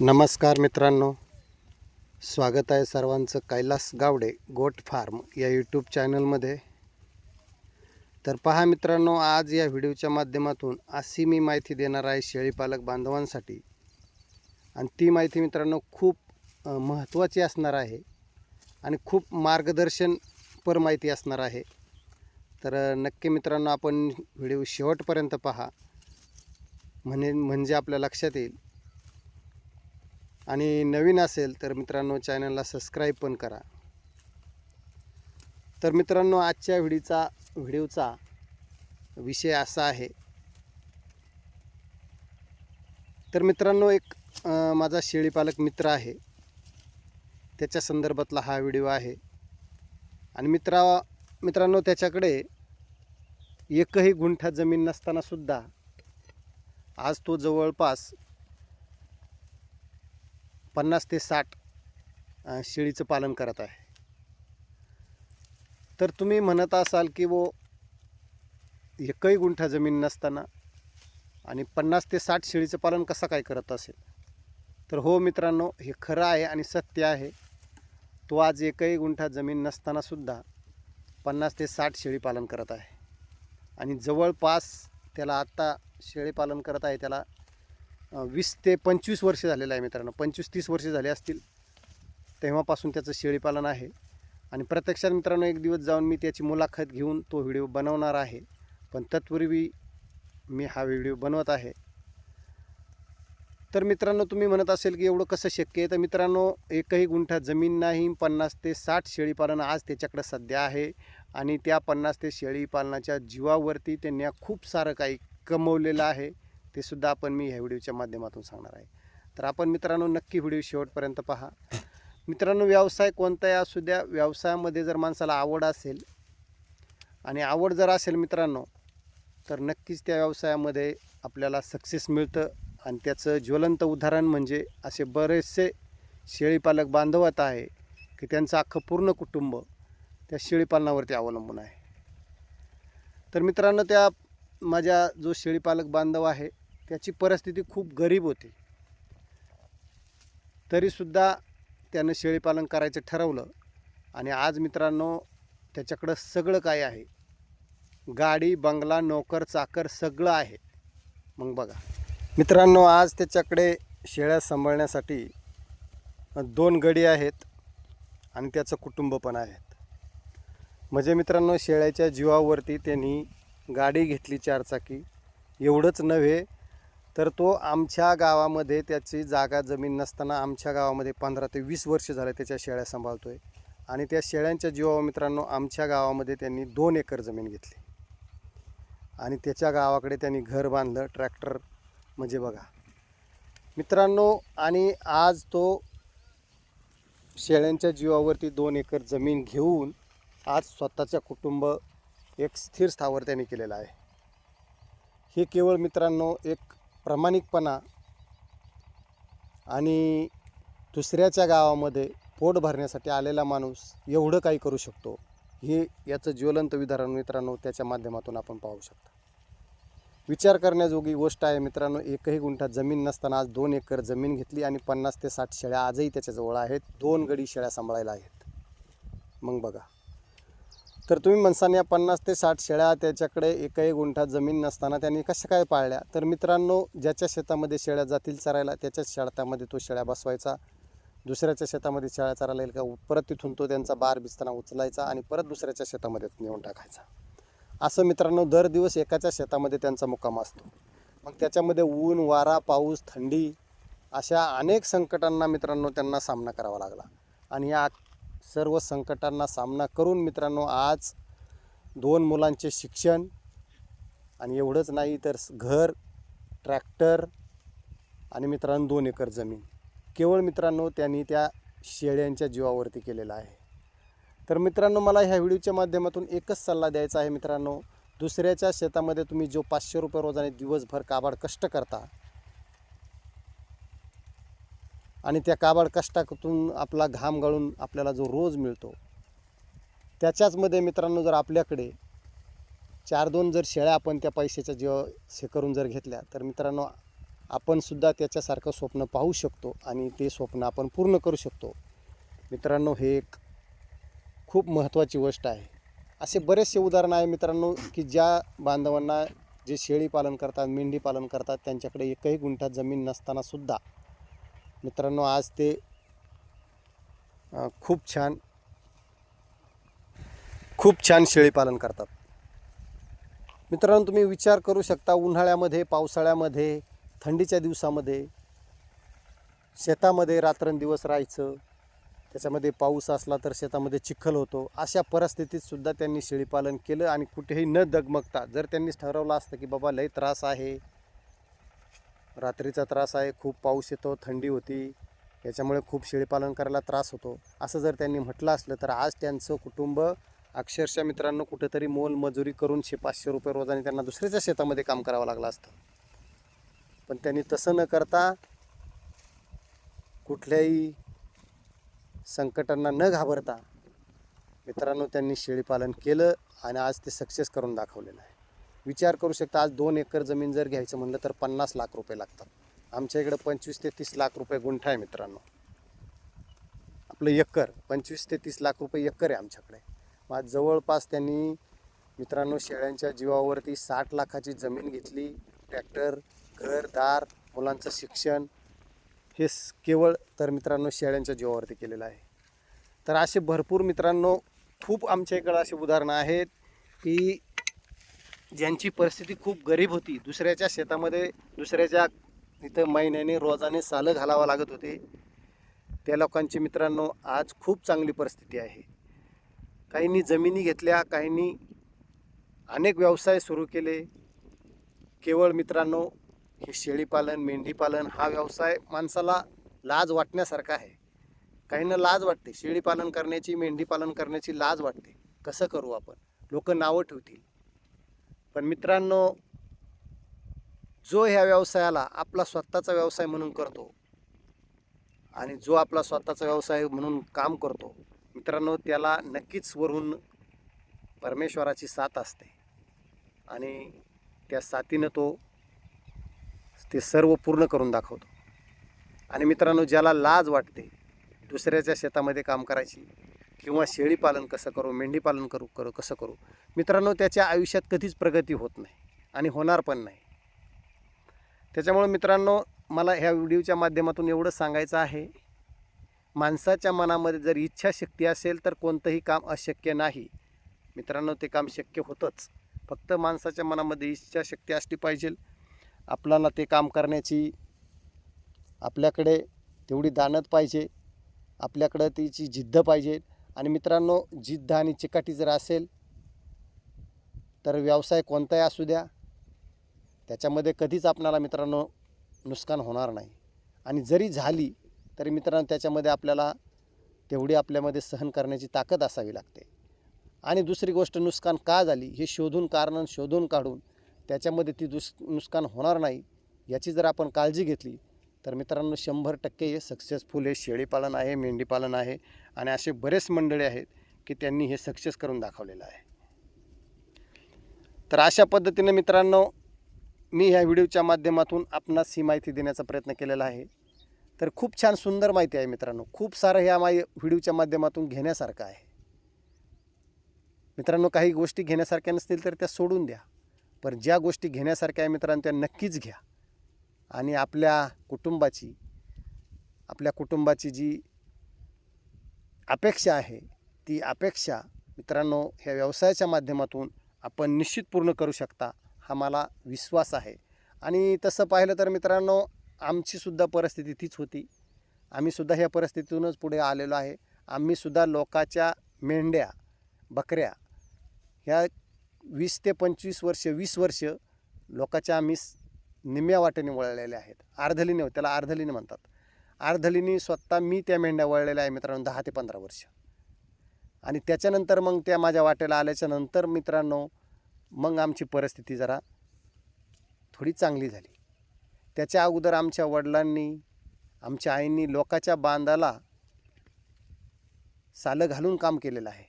नमस्कार मित्रांनो. स्वागत आहे सर्वांचं कैलास गावडे गोट फार्म या यूट्यूब चॅनलमध्ये. तर पहा मित्रांनो आज या व्हिडिओच्या माध्यमातून अशी मी माहिती देणार आहे शेळीपालक बांधवांसाठी. आणि ती माहिती मित्रांनो खूप महत्त्वाची असणार आहे आणि खूप मार्गदर्शनपर माहिती असणार आहे. तर नक्की मित्रांनो आपण व्हिडिओ शेवटपर्यंत पहा. म्हणे म्हणजे आपल्या लक्षात येईल. आणि नवीन असेल तर मित्रांनो चॅनलला सबस्क्राईब पण करा. तर मित्रांनो आजच्या व्हिडीचा व्हिडिओचा विषय असा आहे. तर मित्रांनो एक माझा शेळीपालक मित्र आहे. त्याच्या संदर्भातला हा व्हिडिओ आहे. आणि मित्रा मित्रांनो त्याच्याकडे एकही गुंठा जमीन नसतानासुद्धा आज तो जवळपास पन्नास ते साठ शेळीचं पालन करत आहे. तर तुम्ही म्हणत असाल की वो एकही गुंठा जमीन नसताना आणि पन्नास ते साठ शेळीचं पालन कसं काय करत असेल? तर हो मित्रांनो हे खरं आहे आणि सत्य आहे. तो आज एकही गुंठा जमीन नसतानासुद्धा पन्नास ते साठ शेळी पालन करत आहे. आणि जवळपास त्याला आत्ता शेळी पालन करत आहे त्याला वीस ते पंचवीस वर्ष झालेलं आहे मित्रांनो. पंचवीस तीस वर्ष झाले असतील तेव्हापासून त्याचं शेळीपालन आहे. आणि प्रत्यक्षात मित्रांनो एक दिवस जाऊन मी त्याची मुलाखत घेऊन तो व्हिडिओ बनवणार आहे. पण तत्पूर्वी मी हा व्हिडिओ बनवत आहे. तर मित्रांनो तुम्ही म्हणत असेल की एवढं कसं शक्य आहे? तर मित्रांनो एकही गुंठा जमीन नाही पन्नास ते साठ शेळीपालन आज त्याच्याकडे सध्या आहे. आणि त्या पन्नास ते शेळीपालनाच्या जीवावरती त्यांनी खूप सारं काही कमवलेलं आहे. ते सुद्धा आपण मी ह्या व्हिडिओच्या माध्यमातून सांगणार आहे. तर आपण मित्रांनो नक्की व्हिडिओ शेवटपर्यंत पहा. मित्रांनो व्यवसाय कोणताही असू द्या व्यवसायामध्ये जर माणसाला आवड असेल आणि आवड जर असेल मित्रांनो तर नक्कीच त्या व्यवसायामध्ये आपल्याला सक्सेस मिळतं आणि त्याचं ज्वलंत उदाहरण म्हणजे असे बरेचसे शेळीपालक बांधवत आहे की त्यांचं अख्खं पूर्ण कुटुंब त्या शेळीपालनावरती अवलंबून आहे. तर मित्रांनो त्या माझ्या जो शेळीपालक बांधव आहे त्याची परिस्थिती खूप गरीब होती. तरीसुद्धा त्यानं शेळीपालन करायचं ठरवलं आणि आज मित्रांनो त्याच्याकडं सगळं काय आहे? गाडी बंगला नोकर चाकर सगळं आहे. मग बघा. मित्रांनो आज त्याच्याकडे शेळ्या सांभाळण्यासाठी दोन गडी आहेत आणि त्याचं कुटुंब पण आहेत म्हणजे मित्रांनो शेळ्याच्या जीवावरती त्यांनी गाडी घेतली चारचाकी. एवढंच नव्हे तर तो आमच्या गावामध्ये त्याची जागा जमीन नसताना आमच्या गावामध्ये पंधरा ते वीस वर्ष झाले त्याच्या शेळ्या सांभाळतो आहे आणि त्या शेळ्यांच्या जीवावर मित्रांनो आमच्या गावामध्ये त्यांनी दोन एकर जमीन घेतली. आणि त्याच्या गावाकडे त्यांनी घर बांधलं ट्रॅक्टर म्हणजे बघा. मित्रांनो आणि आज तो शेळ्यांच्या जीवावरती दोन एकर जमीन घेऊन आज स्वतःच्या कुटुंब एक स्थिर स्थावर त्यांनी केलेलं आहे. हे केवळ मित्रांनो एक प्रामाणिकपणा आणि दुसऱ्याच्या गावामध्ये पोट भरण्यासाठी आलेला माणूस एवढं काही करू शकतो हे याचं ज्वलंत विधारण मित्रांनो त्याच्या माध्यमातून आपण पाहू शकता. विचार करण्याजोगी गोष्ट आहे मित्रांनो एकही गुंठा जमीन नसताना आज दोन एकर जमीन घेतली आणि पन्नास ते साठ शेळ्या आजही त्याच्याजवळ आहेत दोन गडी शेळ्या सांभाळायला आहेत. मग बघा. तर तुम्ही म्हणसान या पन्नास ते साठ शेळ्या त्याच्याकडे एकही गुंठा जमीन नसताना त्यांनी कशा काय पाळल्या? तर मित्रांनो ज्याच्या शेतामध्ये शेळ्या जातील चरायला त्याच्याच शेळतामध्ये तो शेळ्या बसवायचा. दुसऱ्याच्या शेतामध्ये शेळ्या चरायला येईल का? परत तिथून तो त्यांचा बार बिस्ताना उचलायचा आणि परत दुसऱ्याच्या शेतामध्ये नेऊन टाकायचा. असं मित्रांनो दर दिवस एकाच्या शेतामध्ये त्यांचा मुक्काम असतो. मग त्याच्यामध्ये ऊन वारा पाऊस थंडी अशा अनेक संकटांना मित्रांनो त्यांना सामना करावा लागला. आणि या सर्व संकटांना सामना करून मित्रांनो आज दोन मुलांचे शिक्षण आणि एवढंच नाही तर घर ट्रॅक्टर आणि मित्रांनो दोन एकर जमीन. केवळ मित्रांनो त्यांनी त्या शेळ्यांच्या जीवावरती केलेलं आहे. तर मित्रांनो मला ह्या व्हिडिओच्या माध्यमातून एकच सल्ला द्यायचा आहे मित्रांनो. दुसऱ्याच्या शेतामध्ये तुम्ही जो पाचशे रुपये रोजाने दिवसभर काबाड कष्ट करता आणि त्या काबाड कष्टातून आपला घाम गाळून आपल्याला जो रोज मिळतो त्याच्याचमध्ये मित्रांनो जर आपल्याकडे चार दोन जर शेळ्या आपण त्या पैशाच्या जेव्हा हे करून जर घेतल्या तर मित्रांनो आपणसुद्धा त्याच्यासारखं स्वप्न पाहू शकतो आणि ते स्वप्न आपण पूर्ण करू शकतो. मित्रांनो हे एक खूप महत्त्वाची गोष्ट आहे. असे बरेचसे उदाहरणं आहे मित्रांनो की ज्या बांधवांना जे शेळी पालन करतात मेंढी पालन करतात त्यांच्याकडे एकही गुंठा जमीन नसतानासुद्धा मित्रांनो आज ते खूप छान खूप छान शेळीपालन करतात. मित्रांनो तुम्ही विचार करू शकता उन्हाळ्यामध्ये पावसाळ्यामध्ये थंडीच्या दिवसामध्ये शेतामध्ये रात्रंदिवस राहायचं त्याच्यामध्ये पाऊस असला तर शेतामध्ये चिखल होतो अशा परिस्थितीत सुद्धा त्यांनी शेळीपालन केलं आणि कुठेही न दगमगता जर त्यांनी ठरवलं असतं की बाबा लय त्रास आहे रात्रीचा त्रास आहे खूप पाऊस येतो थंडी होती याच्यामुळे खूप शेळीपालन करायला त्रास होतो. असं जर त्यांनी म्हटलं असलं तर आज त्यांचं कुटुंब अक्षरशः मित्रांनो कुठेतरी मोलमजुरी करून शे पाचशे रुपये रोजाने त्यांना दुसऱ्याच्या शेतामध्ये काम करावं लागलं असतं. पण त्यांनी तसं न करता कुठल्याही संकटांना न घाबरता मित्रांनो त्यांनी शेळीपालन केलं आणि आज ते सक्सेस करून दाखवलेलं आहे. विचार करू शकता आज दोन एकर जमीन जर घ्यायचं म्हणलं तर पन्नास लाख रुपये लागतात. आमच्या इकडं पंचवीस ते तीस लाख रुपये गुंठा आहे मित्रांनो. आपलं एकर पंचवीस ते तीस लाख रुपये एकर आहे आमच्याकडे. मग आज जवळपास त्यांनी मित्रांनो शेळ्यांच्या जीवावरती साठ लाखाची जमीन घेतली. ट्रॅक्टर घर दार मुलांचं शिक्षण हे केवळ तर मित्रांनो शेळ्यांच्या जीवावरती केलेलं आहे. तर असे भरपूर मित्रांनो खूप आमच्या इकडं असे उदाहरणं आहेत की ज्यांची परिस्थिती खूप गरीब होती दुसऱ्याच्या शेतामध्ये दुसऱ्याच्या इथं महिन्याने रोजाने सालं घालावं लागत होते. त्या लोकांची मित्रांनो आज खूप चांगली परिस्थिती आहे. काहींनी जमिनी घेतल्या काहींनी अनेक व्यवसाय सुरू केले. केवळ मित्रांनो हे शेळीपालन मेंढीपालन हा व्यवसाय माणसाला लाज वाटण्यासारखा आहे. काहींना लाज वाटते. शेळीपालन करण्याची मेंढीपालन करण्याची लाज वाटते. कसं करू आपण? लोक नावं ठेवतील. पण मित्रांनो जो ह्या व्यवसायाला आपला स्वतःचा व्यवसाय म्हणून करतो आणि जो आपला स्वतःचा व्यवसाय म्हणून काम करतो मित्रांनो त्याला नक्कीच वरून परमेश्वराची साथ असते. आणि त्या साथीनं तो ते सर्व पूर्ण करून दाखवतो. आणि मित्रांनो ज्याला लाज वाटते दुसऱ्याच्या शेतामध्ये काम करायची किंवा शेळीपालन कसं करू मेंढीपालन करू करू कसं करू? मित्रांनो त्याच्या आयुष्यात कधीच प्रगती होत नाही आणि होणार पण नाही. त्याच्यामुळे मित्रांनो मला ह्या व्हिडिओच्या माध्यमातून एवढं सांगायचं आहे माणसाच्या मनामध्ये जर इच्छाशक्ती असेल तर कोणतंही काम अशक्य नाही. मित्रांनो ते काम शक्य होतंच. फक्त माणसाच्या मनामध्ये इच्छाशक्ती असली पाहिजे. आपल्याला ते काम करण्याची आपल्याकडे तेवढी दानत पाहिजे. आपल्याकडं तिची जिद्द पाहिजे. आणि मित्रांनो जिद्द आणि चिकाटी जर असेल तर व्यवसाय कोणताही असू द्या. त्याच्यामध्ये कधीच आपणाला मित्रांनो नुकसान होणार नाही. आणि जरी झाली तरी मित्रांनो त्याच्यामध्ये आपल्याला तेवढी आपल्यामध्ये सहन करण्याची ताकद असावी लागते. आणि दुसरी गोष्ट नुकसान का झाली हे शोधून कारण शोधून काढून त्याच्यामध्ये ती दुस नुकसान होणार नाही याची जर आपण काळजी घेतली तर मित्रांनो शंभर टक्के हे सक्सेसफुल हे शेळीपालन आहे मेंढीपालन आहे आणि असे बरेच मंडळी आहेत की त्यांनी हे सक्सेस करून दाखवलेलं आहे. तर अशा पद्धतीने मित्रांनो मी ह्या व्हिडिओच्या माध्यमातून आपणास ही माहिती देण्याचा प्रयत्न केलेला आहे. तर खूप छान सुंदर माहिती आहे मित्रांनो खूप सारं ह्या माय व्हिडिओच्या माध्यमातून घेण्यासारखं आहे. मित्रांनो काही गोष्टी घेण्यासारख्या नसतील तर त्या सोडून द्या पण ज्या गोष्टी घेण्यासारख्या आहे मित्रांनो त्या नक्कीच घ्या. आणि आपल्या कुटुंबाची आपल्या कुटुंबाची जी अपेक्षा आहे ती अपेक्षा मित्रांनो ह्या व्यवसायाच्या माध्यमातून आपण निश्चित पूर्ण करू शकता हा मला विश्वास आहे. आणि तसं पाहिलं तर मित्रांनो आमचीसुद्धा परिस्थिती तीच होती. आम्हीसुद्धा ह्या परिस्थितीतूनच पुढे आलेलो आहे. आम्हीसुद्धा लोकाच्या मेंढ्या बकऱ्या ह्या वीस ते पंचवीस वर्ष वीस वर्ष लोकाच्या आम्ही निम्म्या वाटेने वळलेल्या आहेत. अर्धलीने त्याला अर्धलिनी म्हणतात. अर्धलिनी स्वतः मी त्या मेंढ्या वळलेल्या आहे मित्रांनो दहा ते पंधरा वर्ष. आणि त्याच्यानंतर मग त्या माझ्या वाटेला आल्याच्यानंतर मित्रांनो मग आमची परिस्थिती जरा थोडी चांगली झाली. त्याच्या अगोदर आमच्या वडिलांनी आमच्या आईंनी लोकाच्या बांधाला सालं घालून काम केलेलं आहे.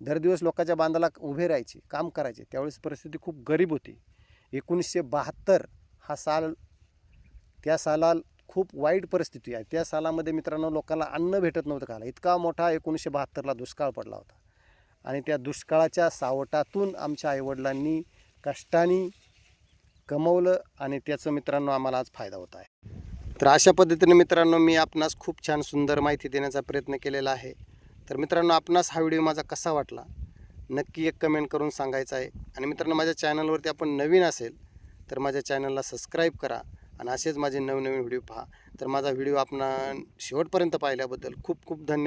दर दिवस लोकाच्या बांधाला उभे राहायचे काम करायचे. त्यावेळेस परिस्थिती खूप गरीब होती. एकोणीसशे बहात्तर हा साल त्या साला खूप वाईट परिस्थिती आहे. त्या सालामध्ये मित्रांनो लोकांना अन्न भेटत नव्हतं खायला. इतका मोठा एकोणीसशे बहात्तरला दुष्काळ पडला होता. आणि त्या दुष्काळाच्या सावटातून आमच्या आईवडिलांनी कष्टाने कमवलं आणि त्याचं मित्रांनो आम्हाला आज फायदा होत आहे. तर अशा पद्धतीने मित्रांनो मी आपणास खूप छान सुंदर माहिती देण्याचा प्रयत्न केलेला आहे. तर मित्रांनो आपणास हा व्हिडिओ माझा कसा वाटला? नक्की एक कमेंट करून सांगायचं आहे. आणि मित्रांनो माझ्या चॅनलवरती आपण नवीन असेल तर माझ्या चॅनलला सबस्क्राईब करा आणि असेच माझे नवनवीन व्हिडिओ पहा. तर माझा व्हिडिओ आपण शेवटपर्यंत पाहिल्याबद्दल खूप खूप धन्यवाद.